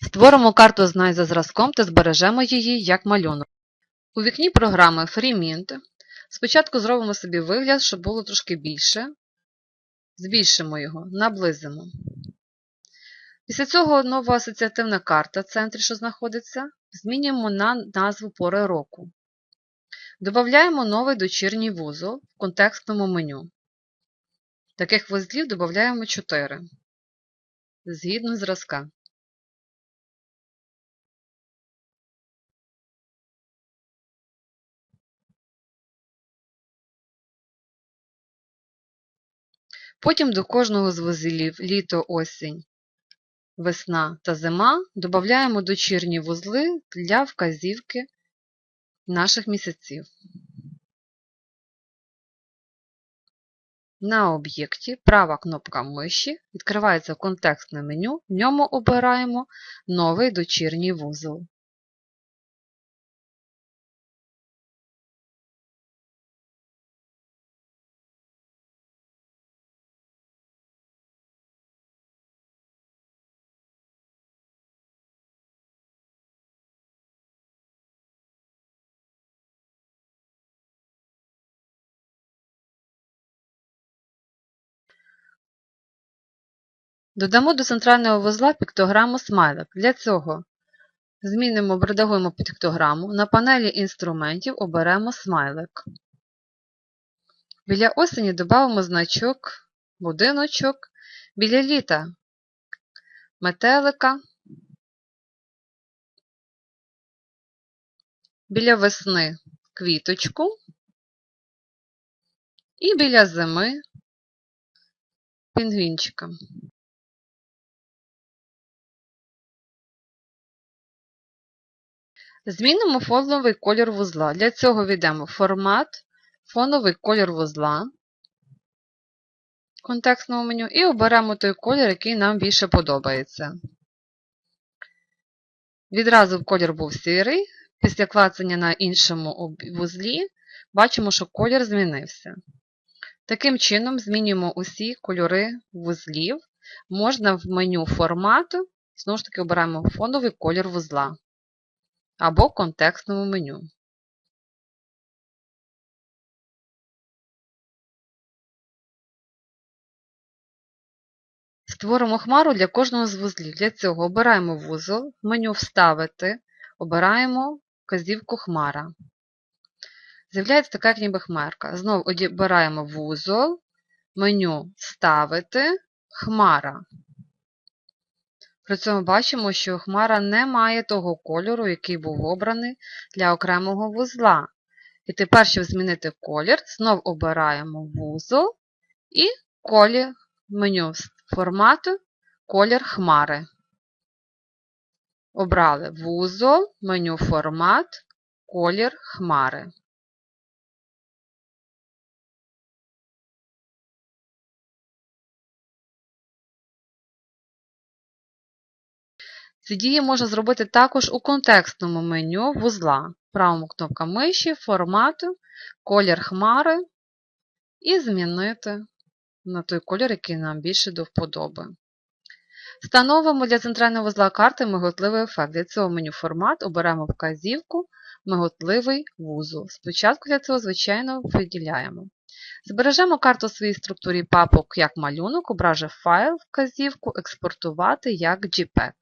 Створимо карту «Знай за зразком» та збережемо її як малюнок. У вікні програми FreeMint спочатку зробимо собі вигляд, щоб було трошки більше. Збільшимо його, наблизимо. Після цього нова асоціативна карта в центрі, що знаходиться, змінюємо на назву пори року. Додаємо новий дочірній вузол в контекстному меню. Таких вузлів додаємо 4. Згідно зразка. Потім до кожного з вузлів літо, осінь, весна та зима додаємо дочірні вузли для вказівки наших місяців. На об'єкті права кнопка миші відкривається контекстне меню, в ньому обираємо новий дочірній вузол. Додамо до центрального вузла піктограму смайлик. Для цього змінимо, редагуємо піктограму, на панелі інструментів оберемо смайлик. Біля осені додамо значок, будиночок, біля літа метелика, біля весни квіточку і біля зими пінгвінчика. Змінимо фоновий колір вузла. Для цього введемо формат, фоновий колір вузла в меню і оберемо той колір, який нам більше подобається. Відразу колір був сірий. Після клацання на іншому вузлі бачимо, що колір змінився. Таким чином, змінюємо усі кольори вузлів. Можна в меню формату, знову ж таки, обираємо фоновий колір вузла або контекстному меню. Створимо хмару для кожного з вузлів. Для цього обираємо вузол, меню Вставити, обираємо вказівку Хмара. З'являється така ніби хмарка. Знову обираємо вузол, меню Вставити, Хмара. При цьому бачимо, що хмара не має того кольору, який був обраний для окремого вузла. І тепер, щоб змінити колір, знов обираємо вузол і колір меню формату колір хмари. Обрали вузол, меню формат, колір хмари. Ці дії можна зробити також у контекстному меню вузла. Правому кнопка миші, формату, колір хмари і змінити на той колір, який нам більше до вподоби. Встановимо для центрального вузла карти миготливий ефект. Для цього меню формат оберемо вказівку миготливий вузол. Спочатку для цього, звичайно, виділяємо. Збережемо карту в своїй структурі папок як малюнок, ображе файл, вказівку, експортувати як JPEG.